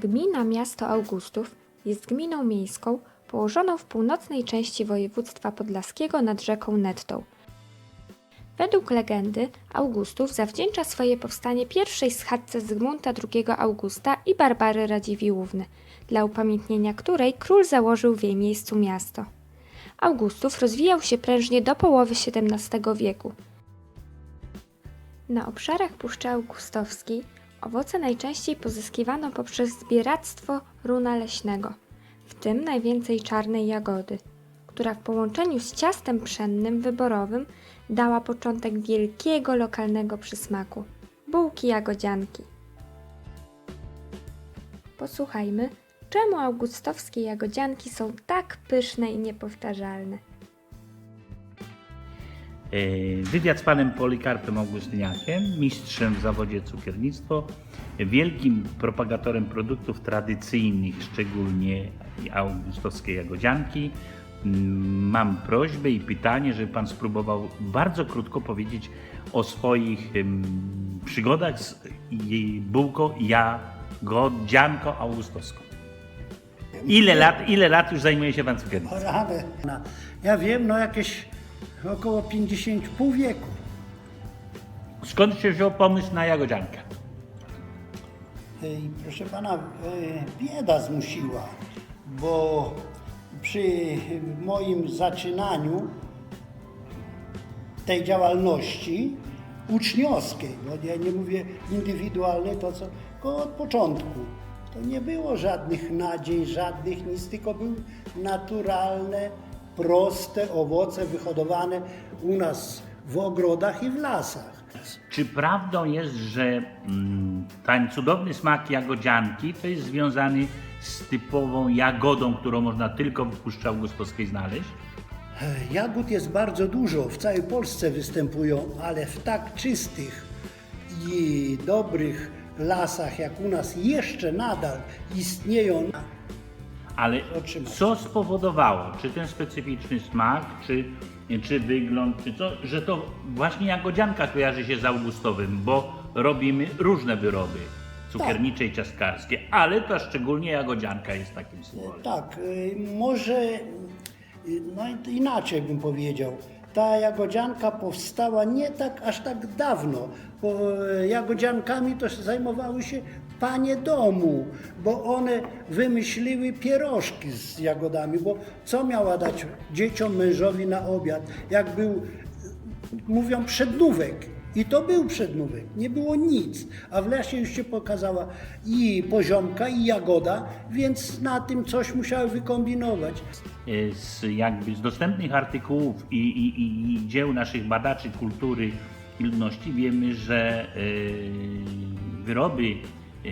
Gmina Miasto Augustów jest gminą miejską położoną w północnej części województwa podlaskiego nad rzeką Nettą. Według legendy Augustów zawdzięcza swoje powstanie pierwszej schadzce Zygmunta II Augusta i Barbary Radziwiłłówny, dla upamiętnienia której król założył w jej miejscu miasto. Augustów rozwijał się prężnie do połowy XVII wieku. Na obszarach Puszczy Augustowskiej owoce najczęściej pozyskiwano poprzez zbieractwo runa leśnego, w tym najwięcej czarnej jagody, która w połączeniu z ciastem pszennym wyborowym dała początek wielkiego lokalnego przysmaku bułki jagodzianki. Posłuchajmy, czemu augustowskie jagodzianki są tak pyszne i niepowtarzalne. E, Wywiad z panem Polikarpem Augustyniakiem, mistrzem w zawodzie cukiernictwo, wielkim propagatorem produktów tradycyjnych, szczególnie augustowskiej jagodzianki. Mm, Mam prośbę i pytanie, żeby pan spróbował bardzo krótko powiedzieć o swoich przygodach z jej bułką jagodzianką augustowską. Ile lat, ile lat już zajmuje się pan cukiernictwem? Rany. Ja wiem, no jakieś około 50, pół wieku. Skąd się wziął pomysł na jagodziankę? I proszę pana, e, bieda zmusiła, bo przy moim zaczynaniu tej działalności uczniowskiej, bo ja nie mówię indywidualnej, to co, tylko od początku. To nie było żadnych nadziei, żadnych nic, tylko były naturalne, proste owoce wyhodowane u nas w ogrodach i w lasach. Czy prawdą jest, że mm, ten cudowny smak jagodzianki to jest związany z typową jagodą, którą można tylko w Puszczy Augustowskiej znaleźć? Jagód jest bardzo dużo, w całej Polsce występują, ale w tak czystych i dobrych lasach jak u nas jeszcze nadal istnieją. Ale co spowodowało, czy ten specyficzny smak, czy, czy wygląd, czy co, że to właśnie jagodzianka kojarzy się z Augustowym, bo robimy różne wyroby cukiernicze i ciastkarskie, ale to szczególnie jagodzianka jest takim symbolem. Tak, y, może y, no inaczej bym powiedział. Ta jagodzianka powstała nie tak aż tak dawno, bo jagodziankami to zajmowały się panie domu, bo one wymyśliły pierożki z jagodami, bo co miała dać dzieciom, mężowi na obiad, jak był, mówią, przednówek. I to był przednówek, nie było nic, a w lesie już się pokazała i poziomka, i jagoda, więc na tym coś musiały wykombinować. E, z jakby z dostępnych artykułów i, i, i- dzieł naszych badaczy kultury i ludności wiemy, że e, wyroby e,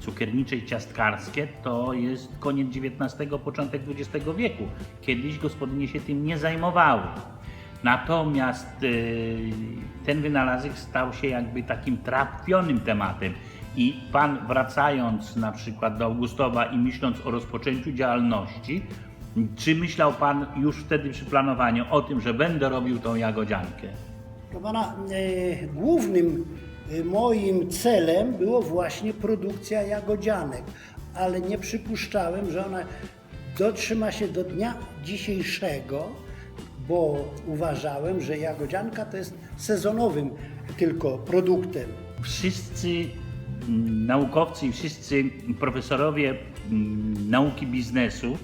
cukiernicze i ciastkarskie to jest koniec XIX, początek XX wieku. Kiedyś gospodynie się tym nie zajmowały. Natomiast e, ten wynalazek stał się jakby takim trafionym tematem. I pan wracając na przykład do Augustowa i myśląc o rozpoczęciu działalności, czy myślał pan już wtedy przy planowaniu o tym, że będę robił tą jagodziankę? Proszę pana, e, głównym e, moim celem było właśnie produkcja jagodzianek, ale nie przypuszczałem, że ona dotrzyma się do dnia dzisiejszego, bo uważałem, że jagodzianka to jest sezonowym tylko produktem. Wszyscy mm, naukowcy i wszyscy profesorowie mm, nauki biznesu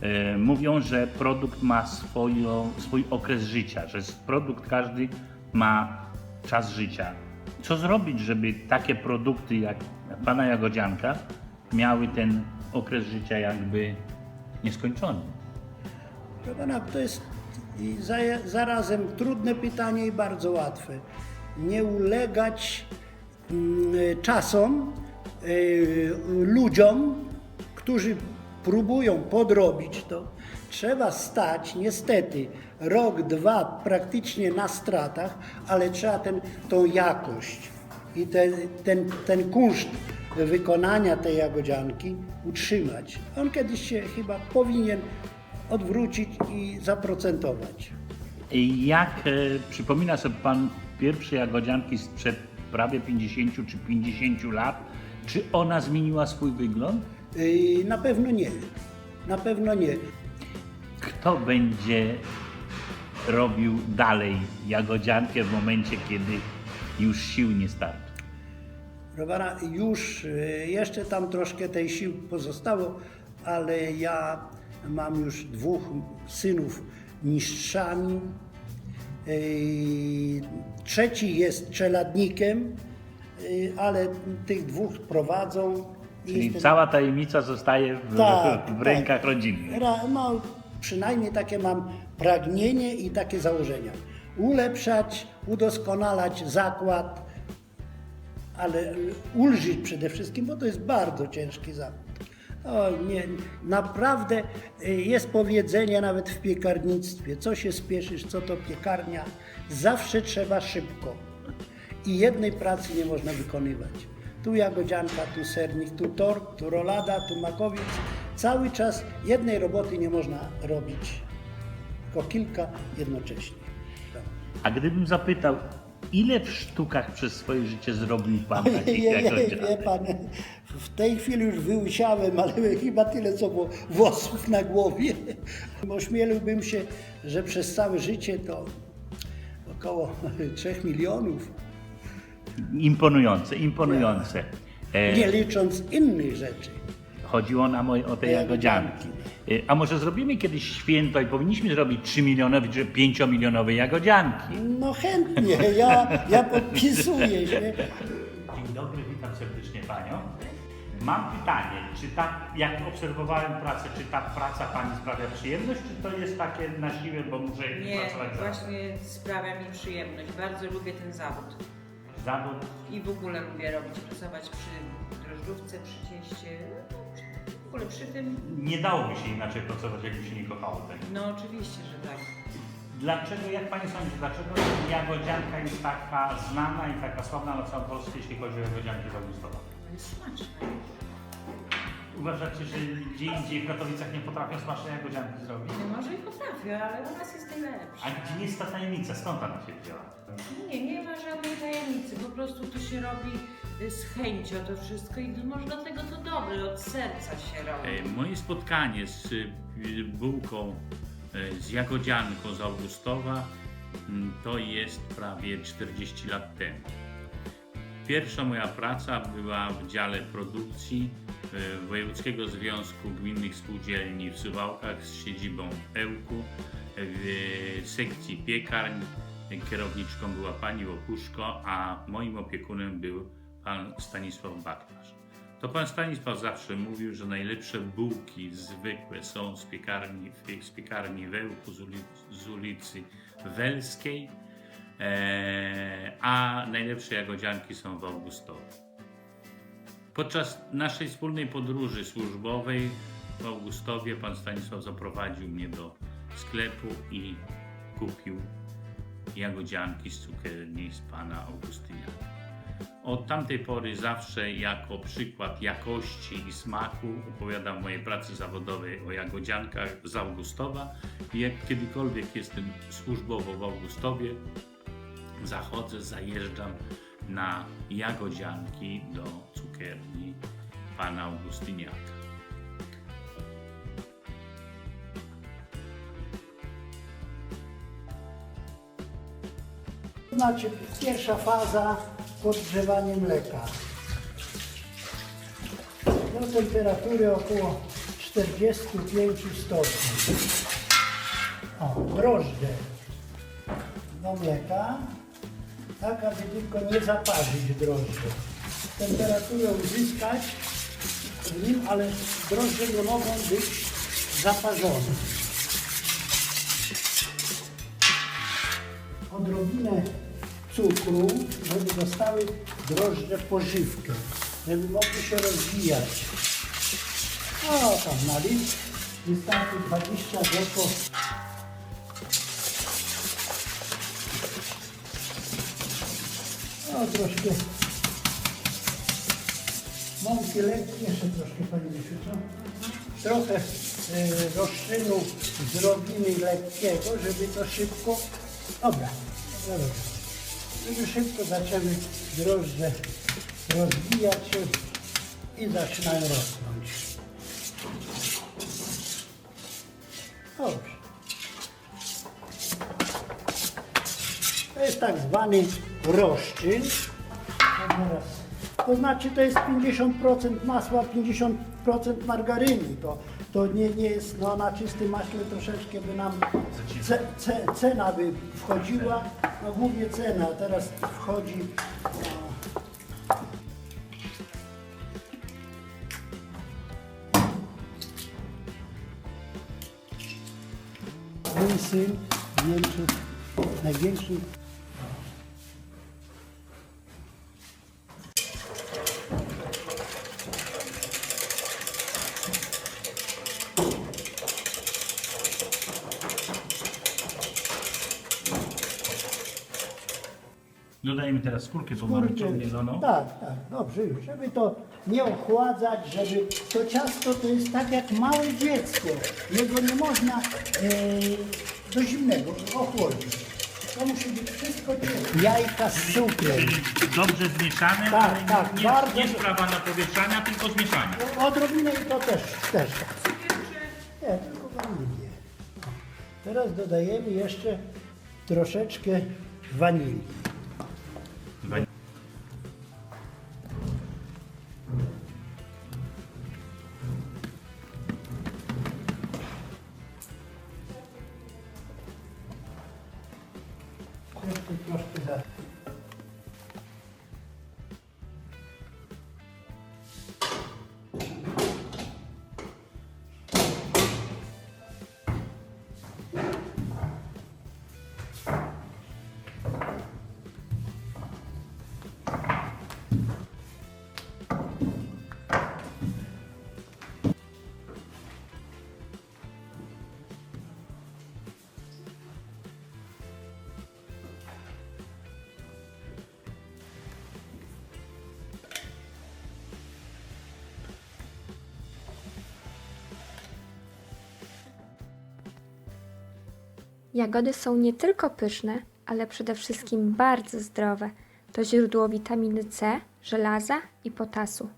e, mówią, że produkt ma swoją, swój okres życia, że produkt każdy ma czas życia. Co zrobić, żeby takie produkty jak pana Jagodzianka miały ten okres życia jakby nieskończony? Proszę pana, to jest i za, zarazem trudne pytanie i bardzo łatwe. Nie ulegać mm, czasom, y, ludziom, którzy próbują podrobić to. Trzeba stać, niestety, rok, dwa praktycznie na stratach, ale trzeba ten, tą jakość i ten, ten, ten kunszt wykonania tej jagodzianki utrzymać. On kiedyś się chyba powinien odwrócić i zaprocentować. Jak e, przypomina sobie Pan pierwsze jagodzianki sprzed prawie 50 czy 50 lat, czy ona zmieniła swój wygląd? Yy, Na pewno nie. Na pewno nie. Kto będzie robił dalej jagodziankę w momencie, kiedy już sił nie starczy? Robara, już y, jeszcze tam troszkę tej sił pozostało, ale ja mam już dwóch synów mistrzami. Trzeci jest czeladnikiem, ale tych dwóch prowadzą. Czyli Jestem- cała tajemnica zostaje w, Tak, w tak. rękach rodzinnych. Ra- No, przynajmniej takie mam pragnienie i takie założenia. Ulepszać, udoskonalać zakład, ale ulżyć przede wszystkim, bo to jest bardzo ciężki zawód. O, nie, naprawdę y, jest powiedzenie nawet w piekarnictwie, co się spieszysz, co to piekarnia, zawsze trzeba szybko i jednej pracy nie można wykonywać. Tu jagodzianka, tu sernik, tu tort, tu rolada, tu makowiec. Cały czas jednej roboty nie można robić, tylko kilka jednocześnie. A gdybym zapytał, ile w sztukach przez swoje życie zrobił Pan takich Ojej, wie pan, w tej chwili już wyusiałem, ale chyba tyle, co było włosów na głowie. Ośmieliłbym się, że przez całe życie to około 3 milionów, Imponujące, imponujące. E, nie licząc innych rzeczy. Chodziło nam o, o te jagodzianki. E, A może zrobimy kiedyś święto i powinniśmy zrobić 3 milionowe czy 5 milionowe jagodzianki? No chętnie, ja, ja podpisuję się. Dzień dobry, witam serdecznie Panią. Mam pytanie, czy ta, jak obserwowałem pracę, czy ta praca Pani sprawia przyjemność, czy to jest takie na siłę, bo muszę Nie, pracować właśnie sprawia mi przyjemność. Bardzo lubię ten zawód. zawód? I w ogóle lubię robić, pracować przy drożdżówce, przy cieście. no, W ogóle przy tym, Nie dałoby się inaczej pracować, jakby się nie kochało tego. no oczywiście, że tak. Dlaczego, jak Pani sądzi, dlaczego jagodzianka jest taka znana i taka sławna na całą Polskę, jeśli chodzi o jagodzianki z Augustowa? Jest smaczne. Uważacie, że gdzie indziej w Katowicach nie potrafią smaczne jagodzianki zrobić? No może i potrafię, ale u nas jest najlepsze. A gdzie jest ta tajemnica? Skąd ona się wzięła? Nie, nie ma żadnej tajemnicy. Po prostu to się robi y, z chęcią to wszystko i może dlatego to dobre, od serca się robi. E, Moje spotkanie z y, bułką, e, z jagodzianką z Augustowa mm, to jest prawie 40 lat temu. Pierwsza moja praca była w dziale produkcji Wojewódzkiego Związku Gminnych Spółdzielni w Suwałkach z siedzibą Ełku w sekcji piekarń. Kierowniczką była pani Łopuszko, a moim opiekunem był pan Stanisław Baklarz. To pan Stanisław zawsze mówił, że najlepsze bułki zwykłe są z piekarni, z piekarni w Ełku, z ulicy, z ulicy Welskiej, e, a najlepsze jagodzianki są w Augustowie. Podczas naszej wspólnej podróży służbowej w Augustowie pan Stanisław zaprowadził mnie do sklepu i kupił jagodzianki z cukierni z pana Augustyniaka. Od tamtej pory zawsze jako przykład jakości i smaku opowiadam mojej pracy zawodowej o jagodziankach z Augustowa. Jak kiedykolwiek jestem służbowo w Augustowie, zachodzę, zajeżdżam na jagodzianki do cukierni pana Augustyniaka. Znaczy, pierwsza faza podgrzewanie mleka. Do temperatury około 45 stopni. O, drożdże do mleka, tak aby tylko nie zaparzyć drożdży. Temperaturę uzyskać w nim, ale drożdże nie mogą być zaparzone. odrobinę cukru, żeby dostały drożdże pożywkę, żeby mogły się rozwijać. O, tam na litr wystarczy 20 deko. O, troszkę mąki lekkie, jeszcze troszkę Misiu, co? Trochę y, roszczynu zrobimy lekkiego, żeby to szybko, dobra, dobra, dobra. żeby szybko zaczęły drożdże rozwijać się i zaczynają rosnąć. Dobrze. To jest tak zwany roszczyn. To znaczy to jest 50% masła, 50% margaryny. To, to nie, nie jest no, na czystym maśle troszeczkę by nam ce, ce, cena by wchodziła. No głównie cena, teraz wchodzi no, mój syn, największy Dodajemy teraz skórkę Kurczę, pomarańczową mieloną. Tak, tak, dobrze już, żeby to nie ochładzać, żeby to ciasto to jest tak jak małe dziecko. Jego nie można e, do zimnego ochłodzić. To musi być wszystko ciepłe. Jajka z cukrem. Czyli dobrze zmieszane, Tak, ale tak, nie, bardzo- nie sprawa napowietrzania, tylko zmieszania. Odrobinę i to też, też tak. Nie, tylko wanilię. Teraz dodajemy jeszcze troszeczkę wanilii. Jagody są nie tylko pyszne, ale przede wszystkim bardzo zdrowe. To źródło witaminy C, żelaza i potasu.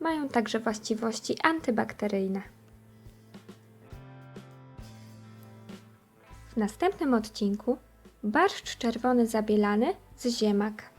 Mają także właściwości antybakteryjne. W następnym odcinku barszcz czerwony zabielany z ziemak.